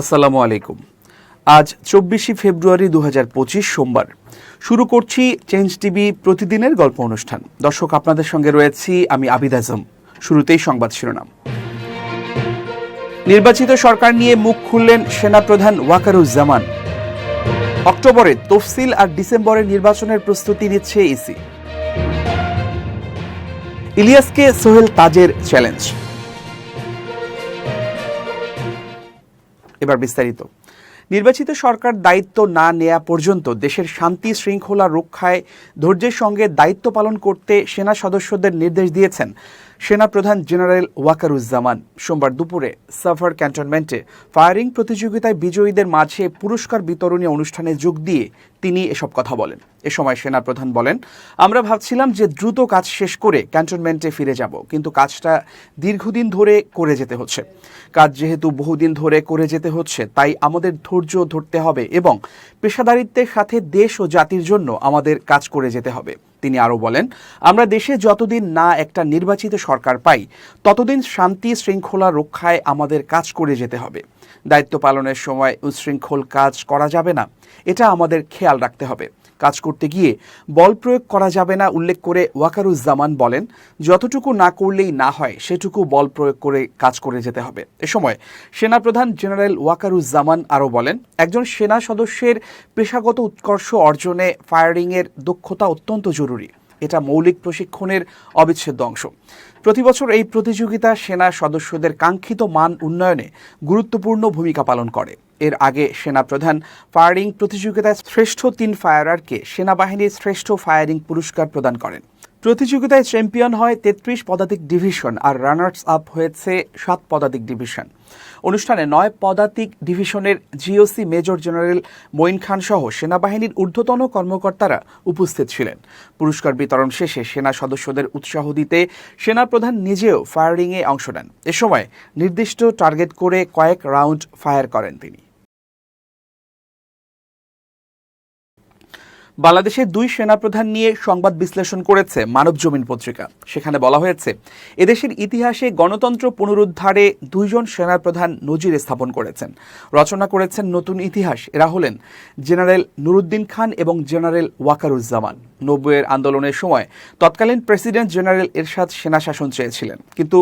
আসসালামু আলাইকুম। আজ চব্বিশে ফেব্রুয়ারি দু সোমবার। শুরু করছি চেঞ্জ টিভি প্রতিদিনের গল্প অনুষ্ঠান। দর্শক, আপনাদের সঙ্গে রয়েছি আমি আবিদ আজম। শুরুতেই সংবাদ শিরোনাম। নির্বাচিত সরকার নিয়ে মুখ খুললেন সেনাপ্রধান ওয়াকারুজ্জামান। অক্টোবরে তফসিল আর ডিসেম্বরে নির্বাচনের প্রস্তুতি নিচ্ছে ইসি ইলিয়াসকে সোহেল তাজের চ্যালেঞ্জ। এবার বিস্তারিত। নির্বাচিত সরকার দায়িত্ব না নেয়া পর্যন্ত দেশের শান্তি শৃঙ্খলা রক্ষায় ধৈর্যের সঙ্গে দায়িত্ব পালন করতে সেনা সদস্যদের নির্দেশ দিয়েছেন সেনাপ্রধান জেনারেল ওয়াকারুজ্জামান সোমবার দুপুরে সাফার ক্যান্টনমেন্টে ফায়ারিং প্রতিযোগিতায় বিজয়ীদের মাঝে পুরস্কার বিতরণী অনুষ্ঠানে যোগ দিয়ে তিনি এসব কথা বলেন। এ সময় সেনাপ্রধান বলেন, আমরা ভাবছিলাম যে দ্রুত কাজ শেষ করে ক্যান্টনমেন্টে ফিরে যাব, কিন্তু কাজটা দীর্ঘদিন ধরে করে যেতে হচ্ছে। কাজ যেহেতু বহুদিন ধরে করে যেতে হচ্ছে, তাই আমাদের ধৈর্য ধরতে হবে এবং পেশাদারিত্বের সাথে দেশ ও জাতির জন্য আমাদের কাজ করে যেতে হবে। তিনি আরও বলেন, আমরা দেশে যতদিন না একটা নির্বাচিত সরকার পাই, ততদিন শান্তি, শৃঙ্খলা রক্ষায় আমাদের কাজ করে যেতে হবে। দায়িত্ব পালনের সময় উচ্ছৃঙ্খল কাজ করা যাবে না। এটা আমাদের খেয়াল রাখতে হবে। কাজ করতে গিয়ে বল প্রয়োগ করা যাবে না, উল্লেখ করে ওয়াকারুজ্জামান বলেন, যতটুকু না করলেই না হয়, সেটুকু বল প্রয়োগ করে কাজ করে যেতে হবে। এ সময় সেনাপ্রধান জেনারেল ওয়াকারুজ্জামান আরও বলেন, একজন সেনা সদস্যের পেশাগত উৎকর্ষ অর্জনে ফায়ারিংয়ের দক্ষতা অত্যন্ত জরুরি। এটা মৌলিক প্রশিক্ষণের অবিচ্ছেদ্য অংশ। প্রতিবছর এই প্রতিযোগিতা সেনা সদস্যদের কাঙ্ক্ষিত মান উন্নয়নে গুরুত্বপূর্ণ ভূমিকা পালন করে। এর আগে সেনা প্রধান ফায়ারিং প্রতিযোগিতায় শ্রেষ্ঠ তিন ফায়ারারকে সেনাবাহিনীর শ্রেষ্ঠ ফায়ারিং পুরস্কার প্রদান করেন। প্রতিযোগিতায় চ্যাম্পিয়ন হয় তেত্রিশ পদাতিক ডিভিশন আর রানার্স আপ হয়েছে সাত পদাতিক ডিভিশন। অনুষ্ঠানে নয় পদাতিক ডিভিশনের GOC major general Moin Khan সহ সেনাবাহিনীর ঊর্ধ্বতন কর্মকর্তারা উপস্থিত ছিলেন। পুরস্কার বিতরণ শেষে সেনা সদস্যদের উৎসাহ দিতে সেনাপ্রধান নিজেও ফায়ারিংয়ে অংশ নেন। এ সময় নির্দিষ্ট টার্গেট করে কয়েক রাউন্ড ফায়ার করেন তিনি। বাংলাদেশের দুই সেনাপ্রধান নিয়ে সংবাদ বিশ্লেষণ করেছে মানব জমিন পত্রিকা। সেখানে বলা হয়েছে, এদেশের ইতিহাসে গণতন্ত্র পুনরুদ্ধারে দুইজন সেনাপ্রধান নজির স্থাপন করেছেন। রচনা করেছেন নতুন ইতিহাস, এরা হলেন জেনারেল নুরুদ্দিন খান এবং জেনারেল ওয়াকারুজ্জামান। নব্বইয়ের আন্দোলনের সময় তৎকালীন প্রেসিডেন্ট জেনারেল এরশাদ সেনা শাসন চেয়েছিলেন, কিন্তু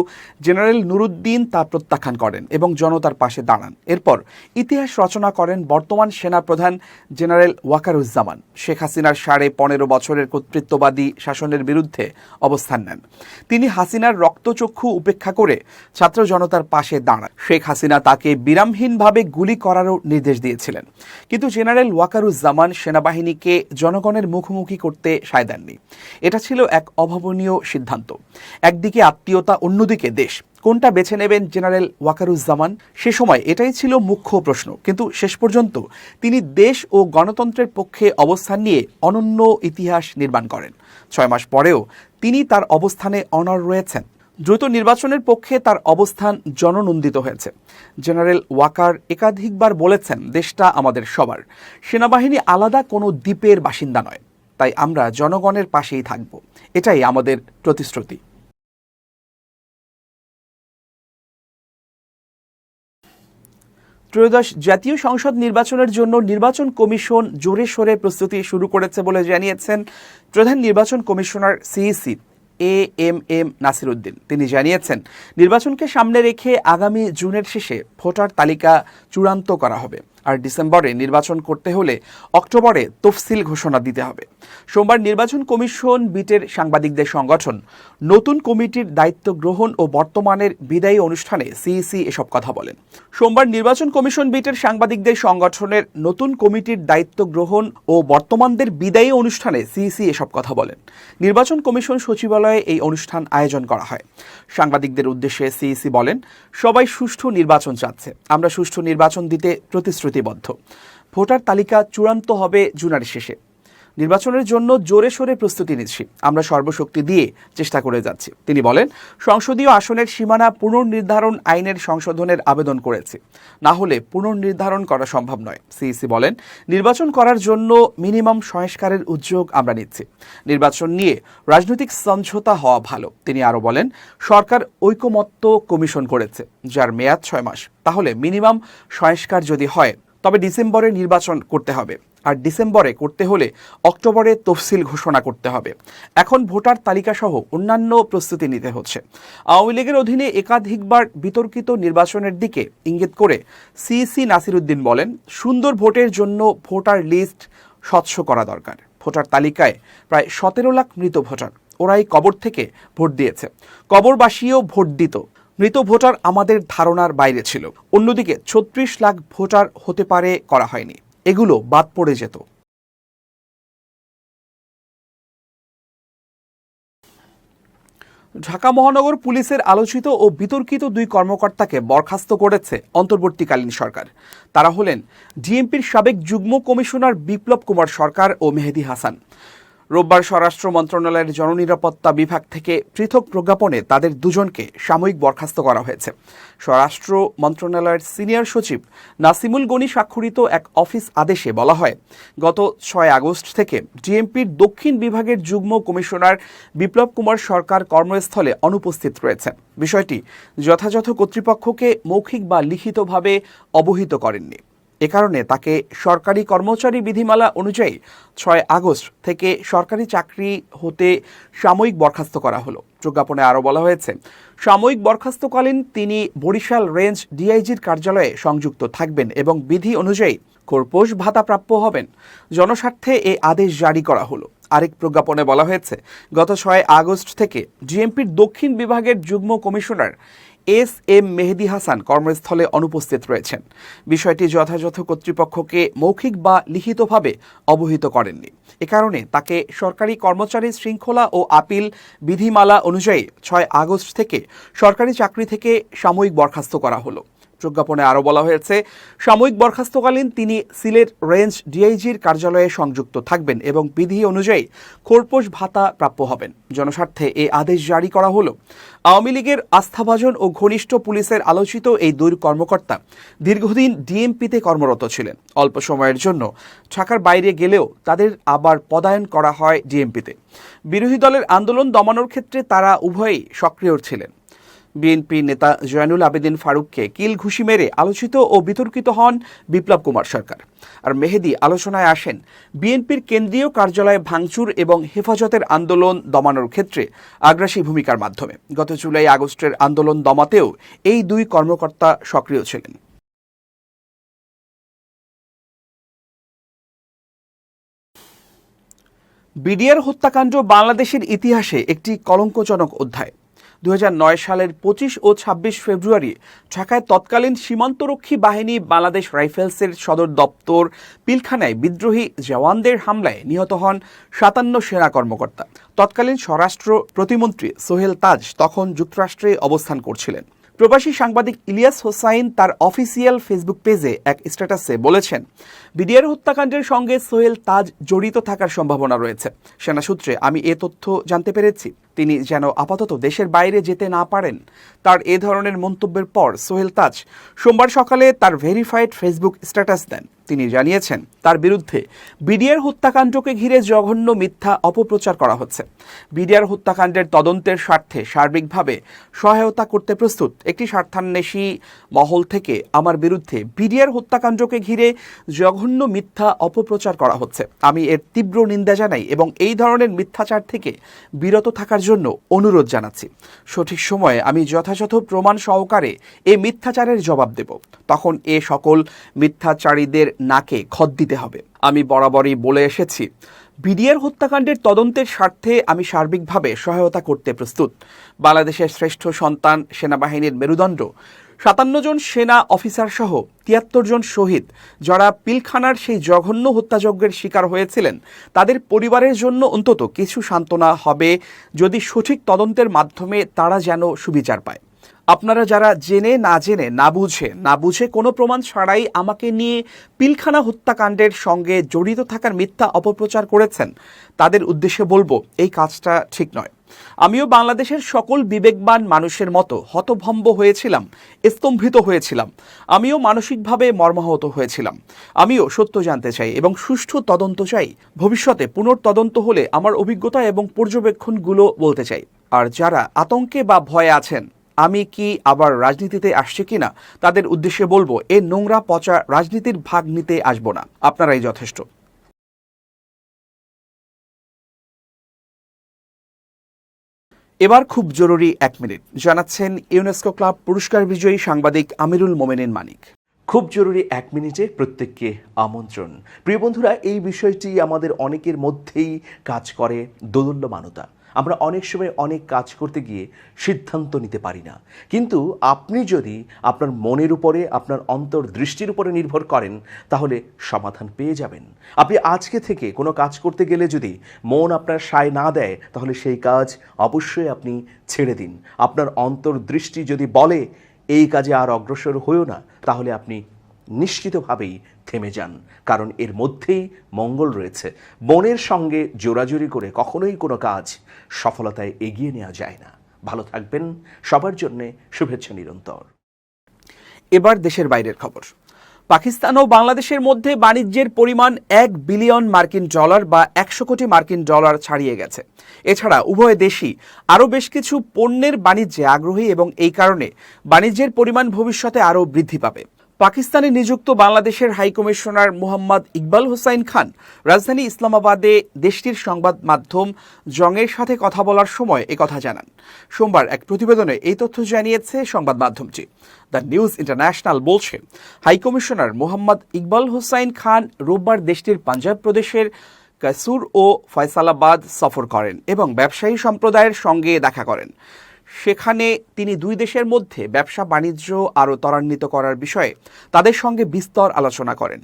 জেনারেল নুরুদ্দিন তা প্রত্যাখ্যান করেন এবং জনতার পাশে দাঁড়ান। এরপর ইতিহাস রচনা করেন বর্তমান সেনাপ্রধান জেনারেল ওয়াকারুজ্জামান। শেখ হাসিনার সাড়ে পনেরো বছরের কর্তৃত্ববাদী শাসনের বিরুদ্ধে অবস্থান নেন। তিনি হাসিনার রক্তচক্ষু উপেক্ষা করে ছাত্র জনতার পাশে দাঁড়ান। শেখ হাসিনা তাকে বিরামহীনভাবে গুলি করারও নির্দেশ দিয়েছিলেন। কিন্তু জেনারেল ওয়াকারুজ্জামান সেনাবাহিনীকে জনগণের মুখোমুখি করতে সায় দেননি। এটা ছিল এক অভাবনীয় সিদ্ধান্ত। একদিকে আত্মীয়তা, অন্যদিকে দেশ। কোনটা বেছে নেবেন জেনারেল ওয়াকারুজ্জামান? সে সময় এটাই ছিল মুখ্য প্রশ্ন। কিন্তু শেষ পর্যন্ত তিনি দেশ ও গণতন্ত্রের পক্ষে অবস্থান নিয়ে অনন্য ইতিহাস নির্মাণ করেন। ছয় মাস পরেও তিনি তার অবস্থানে অনর রয়েছেন। দ্রুত নির্বাচনের পক্ষে তার অবস্থান জননন্দিত হয়েছে। জেনারেল ওয়াকার একাধিকবার বলেছেন, দেশটা আমাদের সবার। সেনাবাহিনী আলাদা কোনো দ্বীপের বাসিন্দা নয়। তাই আমরা জনগণের পাশেই থাকব। এটাই আমাদের প্রতিশ্রুতি। ত্রয়োদশ জাতীয় সংসদ নির্বাচনের জন্য নির্বাচন কমিশন জোরে সোরে প্রস্তুতি শুরু করেছে বলে জানিয়েছেন প্রধান নির্বাচন commissioner CEC. A M M Nasir তিনি জানিয়েছেন, নির্বাচনকে সামনে রেখে আগামী জুনের শেষে ভোটার তালিকা চূড়ান্ত করা হবে। আর ডিসেম্বরে নির্বাচন করতে হলে অক্টোবরে তফসিল ঘোষণা দিতে হবে। সোমবার নির্বাচন কমিশন, বিটের সাংবাদিকদের সংগঠন, নতুন কমিটির দায়িত্ব গ্রহণ ও বর্তমানের বিদায়ী অনুষ্ঠানে সিইসি এসব কথা বলেন। সোমবার নির্বাচন কমিশন, বিটের সাংবাদিকদের সংগঠনের নতুন কমিটির দায়িত্ব গ্রহণ ও বর্তমানদের বিদায়ী অনুষ্ঠানে সিইসি এসব কথা বলেন। নির্বাচন কমিশন সচিবালয়ে এই অনুষ্ঠান আয়োজন করা হয়। সাংবাদিকদের উদ্দেশ্যে সিইসি বলেন, সবাই সুষ্ঠু নির্বাচন চাচ্ছে। আমরা সুষ্ঠু নির্বাচন দিতে প্রতিশ্রুতিবদ্ধ। ভোটার তালিকা চূড়ান্ত হবে জুনের শেষে। নির্বাচনের জন্য জোরে সোরে প্রস্তুতি নিচ্ছি। আমরা সর্বশক্তি দিয়ে চেষ্টা করে যাচ্ছি। তিনি বলেন, সংসদীয় আসনের সীমানা পুনর্নির্ধারণ আইনের সংশোধনের আবেদন করেছে। না হলে পুনর্নির্ধারণ করা সম্ভব নয়। সিইসি বলেন, নির্বাচন করার জন্য মিনিমাম সংস্কারের উদ্যোগ আমরা নিচ্ছি। নির্বাচন নিয়ে রাজনৈতিক সমঝোতা হওয়া ভালো। তিনি আরও বলেন, সরকার ঐকমত্য কমিশন করেছে, যার মেয়াদ ছয় মাস। তাহলে মিনিমাম সংস্কার যদি হয়, তবে ডিসেম্বরে নির্বাচন করতে হবে। আর ডিসেম্বরে করতে হলে অক্টোবরে তফসিল ঘোষণা করতে হবে। এখন ভোটার তালিকা সহ অন্যান্য প্রস্তুতি নিতে হচ্ছে। আওয়ামী লীগের অধীনে একাধিকবার বিতর্কিত নির্বাচনের দিকে ইঙ্গিত করে সিইসি নাসিরুদ্দিন বলেন, সুন্দর ভোটের জন্য ভোটার লিস্ট স্বচ্ছ করা দরকার। ভোটার তালিকায় প্রায় সতেরো লাখ মৃত ভোটার। ওরাই কবর থেকে ভোট দিয়েছে। কবরবাসীও ভোট দিত। মৃত ভোটার আমাদের ধারণার বাইরে ছিল। অন্যদিকে ছত্রিশ লাখ ভোটার হতে পারে করা হয়নি। এগুলো বাদ পড়ে যেত। ঢাকা মহানগর পুলিশের আলোচিত ও বিতর্কিত দুই কর্মকর্তাকে বরখাস্ত করেছে অন্তর্বর্তীকালীন সরকার। তারা হলেন ডিএমপির সাবেক যুগ্ম কমিশনার বিপ্লব কুমার সরকার ও মেহেদি হাসান। রোববার স্বরাষ্ট্র মন্ত্রণালয়ের জননিরাপত্তা বিভাগ থেকে পৃথক প্রজ্ঞাপনে তাদের দুজনকে সাময়িক বরখাস্ত করা হয়েছে। স্বরাষ্ট্র মন্ত্রণালয়ের সিনিয়র সচিব নাসিমুল গনি স্বাক্ষরিত এক অফিস আদেশে বলা হয়, গত ছয় আগস্ট থেকে ডিএমপির দক্ষিণ বিভাগের যুগ্ম কমিশনার বিপ্লব কুমার সরকার কর্মস্থলে অনুপস্থিত রয়েছেন বিষয়টি যথাযথ কর্তৃপক্ষকে মৌখিক বা লিখিতভাবে অবহিত করেননি। এ কারণে তাকে সরকারি কর্মচারী বিধিমালা অনুযায়ী ছয় আগস্ট থেকে সরকারি চাকরি হতে সাময়িক বরখাস্ত করা হলো। প্রজ্ঞাপনে আরও বলা হয়েছে, সাময়িক বরখাস্তকালীন তিনি বরিশাল রেঞ্জ ডিআইজির কার্যালয়ে সংযুক্ত থাকবেন এবং বিধি অনুযায়ী কর্পোষ ভাতা প্রাপ্য হবেন। জনস্বার্থে এ আদেশ জারি করা হলো। আরেক প্রজ্ঞাপনে বলা হয়েছে, গত ছয় আগস্ট থেকে জিএমপির দক্ষিণ বিভাগের যুগ্ম commissioner S M Mehedi Hasan কর্মস্থলে অনুপস্থিত রয়েছেন। বিষয়টি যথাযথ কর্তৃপক্ষকে মৌখিক বা লিখিতভাবে অবহিত করেননি। এ কারণে তাকে সরকারি কর্মচারী শৃঙ্খলা ও আপিল বিধিমালা অনুযায়ী ছয় আগস্ট থেকে সরকারি চাকরি থেকে সাময়িক বরখাস্ত করা হলো। প্রজ্ঞাপনে আরও বলা হয়েছে, সাময়িক বরখাস্তকালীন তিনি সিলেট রেঞ্জ ডিআইজির কার্যালয়ে সংযুক্ত থাকবেন এবং বিধি অনুযায়ী খোরপোশ ভাতা প্রাপ্য হবেন। জনস্বার্থে এই আদেশ জারি করা হলো। আওয়ামী লীগের আস্থাভাজন ও ঘনিষ্ঠ পুলিশের আলোচিত এই দুই কর্মকর্তা দীর্ঘদিন ডিএমপিতে কর্মরত ছিলেন। অল্প সময়ের জন্য ঢাকার বাইরে গেলেও তাদের আবার পদায়ন করা হয় ডিএমপিতে। বিরোধী দলের আন্দোলন দমানোর ক্ষেত্রে তারা উভয়ই সক্রিয় ছিলেন। বিএনপি নেতা জয়নুল আবেদিন ফারুককে কিল ঘুষি মেরে আলোচিত ও বিতর্কিত হন বিপ্লব কুমার সরকার। আর মেহেদি আলোচনায় আসেন, বিএনপির কেন্দ্রীয় কার্যালয়ে ভাঙচুর এবং হেফাজতের আন্দোলন দমানোর ক্ষেত্রে আগ্রাসী ভূমিকার মাধ্যমে। গত জুলাই আগস্টের আন্দোলন দমাতেও এই দুই কর্মকর্তা সক্রিয় ছিলেন। বিডিআর হত্যাকাণ্ড বাংলাদেশের ইতিহাসে একটি কলঙ্কজনক অধ্যায়। দু হাজার নয় সালের পঁচিশ ও ২৬ ফেব্রুয়ারি ঢাকায় তৎকালীন সীমান্তরক্ষী বাহিনী বাংলাদেশ রাইফেলসের সদর দপ্তর পিলখানায় বিদ্রোহী জওয়ানদের হামলায় নিহত হন সাতান্ন সেনা কর্মকর্তা। তৎকালীন স্বরাষ্ট্র প্রতিমন্ত্রী সোহেল তাজ তখন যুক্তরাষ্ট্রে অবস্থান করছিলেন। প্রবাসী সাংবাদিক ইলিয়াস হোসাইন তার অফিসিয়াল ফেসবুক পেজে এক স্ট্যাটাসে বলেছেন, বিডিআর হত্যাকাণ্ডের সঙ্গে সোহেল তাজ জড়িত থাকার সম্ভাবনা রয়েছে। সেনা সূত্রে আমি এ তথ্য জানতে পেরেছি। তিনি যেন আপাতত দেশের বাইরে যেতে না পারেন। তার এ ধরনের মন্তব্যের পর সোহেল তাজ সোমবার সকালে তার ভেরিফাইড ফেসবুক স্ট্যাটাস দেন। তিনি জানিয়েছেন, তার বিরুদ্ধে বিডিআর হত্যাকাণ্ডকে ঘিরে জঘন্য মিথ্যা অপপ্রচার করা হচ্ছে। বিডিআর হত্যাকাণ্ডের তদন্তের স্বার্থে সার্বিকভাবে সহায়তা করতে প্রস্তুত একটি স্বার্থান্বেষী মহল থেকে আমার বিরুদ্ধে বিডিআর হত্যাকাণ্ডকে ঘিরে জঘন্য মিথ্যা অপপ্রচার করা হচ্ছে। আমি এর তীব্র নিন্দা জানাই এবং এই ধরনের মিথ্যাচার থেকে বিরত থাকার জন্য অনুরোধ জানাচ্ছি। সঠিক সময়ে আমি যথাযথ প্রমাণ সহকারে এ মিথ্যাচারের জবাব দেব। তখন এ সকল মিথ্যাচারীদের নাকে খদ দিতে হবে। আমি বরাবরই বলে এসেছি, বিডিআর হত্যাকাণ্ডের তদন্তের স্বার্থে আমি সার্বিকভাবে সহায়তা করতে প্রস্তুত। বাংলাদেশের শ্রেষ্ঠ সন্তান সেনাবাহিনীর মেরুদণ্ড সাতান্ন জন সেনা অফিসার সহ তিয়াত্তর জন শহীদ, যারা পিলখানার সেই জঘন্য হত্যাযজ্ঞের শিকার হয়েছিলেন, তাদের পরিবারের জন্য অন্তত কিছু সান্ত্বনা হবে যদি সঠিক তদন্তের মাধ্যমে তারা যেন সুবিচার পায়। আপনারা যারা জেনে না জেনে, না বুঝে না বুঝে কোনো প্রমাণ ছাড়াই আমাকে নিয়ে পিলখানা হত্যাকাণ্ডের সঙ্গে জড়িত থাকার মিথ্যা অপপ্রচার করেছেন, তাদের উদ্দেশ্যে বলব এই কাজটা ঠিক নয়। আমিও বাংলাদেশের সকল বিবেকবান মানুষের মতো হতভম্ব হয়েছিলাম, স্তম্ভিত হয়েছিলাম। আমিও মানসিকভাবে মর্মাহত হয়েছিলাম। আমিও সত্য জানতে চাই এবং সুষ্ঠু তদন্ত চাই। ভবিষ্যতে পুনর্তদন্ত হলে আমার অভিজ্ঞতা এবং পর্যবেক্ষণগুলো বলতে চাই। আর যারা আতঙ্কে বা ভয়ে আছেন, আমি কি আবার রাজনীতিতে আসছে কিনা, তাদের উদ্দেশ্যে বলব, এ নোংরা পচা রাজনীতির ভাগ নিতে আসব না। আপনারাই যথেষ্ট। এবার খুব জরুরি এক মিনিট। জানাচ্ছেন ইউনেস্কো ক্লাব পুরস্কার বিজয়ী সাংবাদিক আমিরুল মোমেনিন মানিক। খুব জরুরি এক মিনিটে প্রত্যেককে আমন্ত্রণ। প্রিয় বন্ধুরা, এই বিষয়টি আমাদের অনেকের মধ্যেই কাজ করে দোদুল্যমানতা। আমরা অনেক সময় অনেক কাজ করতে গিয়ে সিদ্ধান্ত নিতে পারি না। কিন্তু আপনি যদি আপনার মনের উপরে, আপনার অন্তর্দৃষ্টির উপরে নির্ভর করেন, তাহলে সমাধান পেয়ে যাবেন। আপনি আজকে থেকে কোনো কাজ করতে গেলে যদি মন আপনার সায় না দেয়, তাহলে সেই কাজ অবশ্যই আপনি ছেড়ে দিন। আপনার অন্তর্দৃষ্টি যদি বলে, এই কাজে আর অগ্রসর হয়েও না, তাহলে আপনি নিশ্চিতভাবেই থেমে যান। কারণ এর মধ্যেই মঙ্গল রয়েছে। মনের সঙ্গে জোরাজুরি করে কখনোই কোনো কাজ সফলতায় এগিয়ে নেওয়া যায় না। ভালো থাকবেন। সবার জন্যে শুভেচ্ছা নিরন্তর। এবার দেশের বাইরের খবর। পাকিস্তান ও বাংলাদেশের মধ্যে বাণিজ্যের পরিমাণ এক বিলিয়ন মার্কিন ডলার বা একশো কোটি মার্কিন ডলার ছাড়িয়ে গেছে। এছাড়া উভয় দেশই আরও বেশ কিছু পণ্যের বাণিজ্যে আগ্রহী এবং এই কারণে বাণিজ্যের পরিমাণ ভবিষ্যতে আরও বৃদ্ধি পাবে। পাকিস্তানে নিযুক্ত বাংলাদেশের হাইকমিশনার মোহাম্মদ ইকবাল হোসাইন খান রাজধানী ইসলামাবাদে দেশটির সংবাদ মাধ্যম জংয়ের সাথে কথা বলার সময় একথা জানান। সোমবার এক প্রতিবেদনে এই তথ্য জানিয়েছে সংবাদ মাধ্যমটি। দ্য নিউজ ইন্টারন্যাশনাল বলছে হাইকমিশনার মোহাম্মদ ইকবাল হোসাইন খান রোববার দেশটির পাঞ্জাব প্রদেশের কাসুর ও ফয়সালাবাদ সফর করেন এবং ব্যবসায়ী সম্প্রদায়ের সঙ্গে দেখা করেন। সেখানে তিনি দুই দেশের মধ্যে ব্যবসা বাণিজ্য আরও ত্বরান্বিত করার বিষয়ে তাদের সঙ্গে বিস্তর আলোচনা করেন।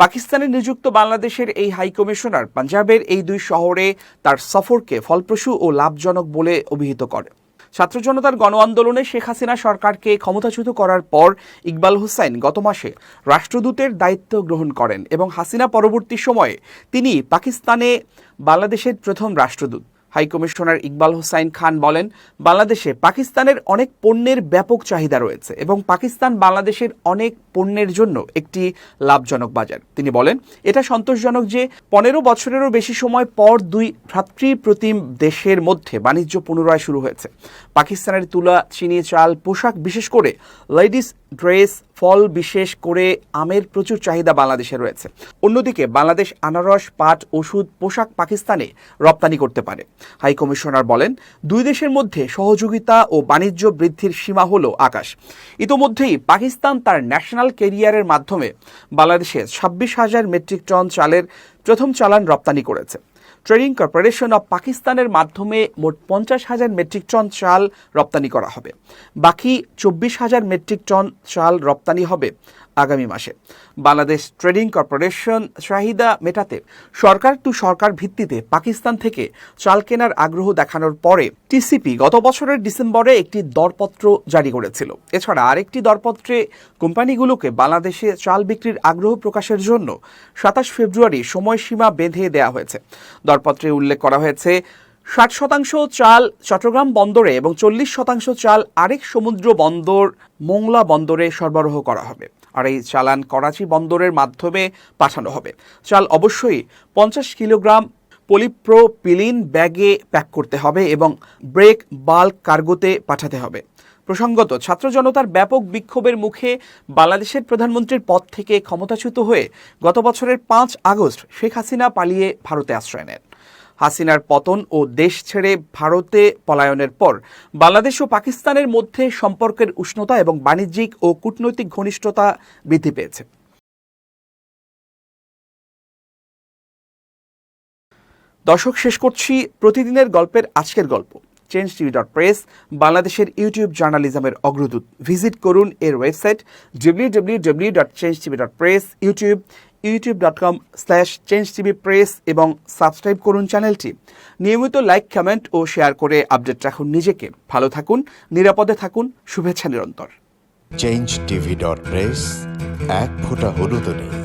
পাকিস্তানে নিযুক্ত বাংলাদেশের এই হাইকমিশনার পাঞ্জাবের এই দুই শহরে তার সফরকে ফলপ্রসূ ও লাভজনক বলে অভিহিত করে। ছাত্র জনতার গণ আন্দোলনে শেখ হাসিনা সরকারকে ক্ষমতাচ্যুত করার পর ইকবাল হুসাইন গত মাসে রাষ্ট্রদূতের দায়িত্ব গ্রহণ করেন এবং হাসিনা পরবর্তী সময়ে তিনি পাকিস্তানে বাংলাদেশের প্রথম রাষ্ট্রদূত। হাইকমিশনার ইকবাল হোসাইন খান বলেন, বাংলাদেশে পাকিস্তানের অনেক পণ্যের ব্যাপক চাহিদা রয়েছে এবং পাকিস্তান বাংলাদেশের অনেক পণ্যের জন্য একটি লাভজনক বাজার। তিনি বলেন, এটা সন্তোষজনক যে পনেরো বছরেরও বেশি সময় পর দুই ভ্রাতৃপ্রতিম দেশের মধ্যে বাণিজ্য পুনরায় শুরু হয়েছে। পাকিস্তানের তুলা, চিনি, চাল, পোশাক, বিশেষ করে লেডিস ড্রেস ফল বিশেষ করে আমের প্রচুর চাহিদা বাংলাদেশে রয়েছে। অন্যদিকে বাংলাদেশ আনারস, পাট, ওষুধ, পোশাক পাকিস্তানে রপ্তানি করতে পারে। হাই কমিশনার বলেন, দুই দেশের মধ্যে সহযোগিতা ও বাণিজ্য বৃদ্ধির সীমা হল আকাশ। ইতোমধ্যেই পাকিস্তান তার ন্যাশনাল কেরিয়ারের মাধ্যমে বাংলাদেশে ছাব্বিশ হাজার মেট্রিক টন চালের প্রথম চালান রপ্তানি করেছে। ট্রেডিং কর্পোরেশন অব পাকিস্তানের মাধ্যমে মোট পঞ্চাশ হাজার মেট্রিক টন চাল রপ্তানি করা হবে। বাকি চব্বিশ হাজার মেট্রিক টন চাল রপ্তানি হবে। আগামী মাসে। বাংলাদেশ ট্রেডিং কর্পোরেশন চাহিদা মেটাতে সরকার টু সরকার ভিত্তিতে পাকিস্তান থেকে চাল কেনার আগ্রহ দেখানোর পরে টিসিপি গত বছরের ডিসেম্বরে একটি দরপত্র জারি করেছিল। এছাড়া আরেকটি দরপত্রে কোম্পানিগুলোকে বাংলাদেশে চাল বিক্রির আগ্রহ প্রকাশের জন্য সাতাশ ফেব্রুয়ারি সময়সীমা বেঁধে দেওয়া হয়েছে। দরপত্রে উল্লেখ করা হয়েছে, ষাট শতাংশ চাল চট্টগ্রাম বন্দরে এবং চল্লিশ শতাংশ চাল আরেক সমুদ্র বন্দর মোংলা বন্দরে সরবরাহ করা হবে। আর এই চালান করাচি বন্দরের মাধ্যমে পাঠানো হবে। চাল অবশ্যই পঞ্চাশ কিলোগ্রাম পলিপ্রোপিলিন ব্যাগে প্যাক করতে হবে এবং ব্রেক বাল্ক কার্গোতে পাঠাতে হবে। প্রসঙ্গত, ছাত্র জনতার ব্যাপক বিক্ষোভের মুখে বাংলাদেশের প্রধানমন্ত্রীর পদ থেকে ক্ষমতাচ্যুত হয়ে গত বছরের পাঁচ আগস্ট শেখ হাসিনা পালিয়ে ভারতে আশ্রয় নেন। হাসিনার পতন ও দেশ ছেড়ে ভারতে পলায়নের পর বাংলাদেশ ও পাকিস্তানের মধ্যে সম্পর্কের উষ্ণতা এবং বাণিজ্যিক ও কূটনৈতিক ঘনিষ্ঠতা বৃদ্ধি পেয়েছে। দর্শক, শেষ করছি প্রতিদিনের গল্পের আজকের গল্প। চেঞ্জ টিভি ডট প্রেস বাংলাদেশের ইউটিউব জার্নালিজমের অগ্রদূত। ভিজিট করুন এর website W W W dot change TV dot press YouTube YouTube dot com slash change TV press এবং সাবস্ক্রাইব করুন চ্যানেলটি নিয়মিত লাইক কমেন্ট ও শেয়ার করে আপডেট রাখুন নিজেকে। ভালো থাকুন, নিরাপদে থাকুন, শুভেচ্ছা নিরন্তর। চেঞ্জ টিভি ডট প্রেস এক ফোঁটা হলুদ নেই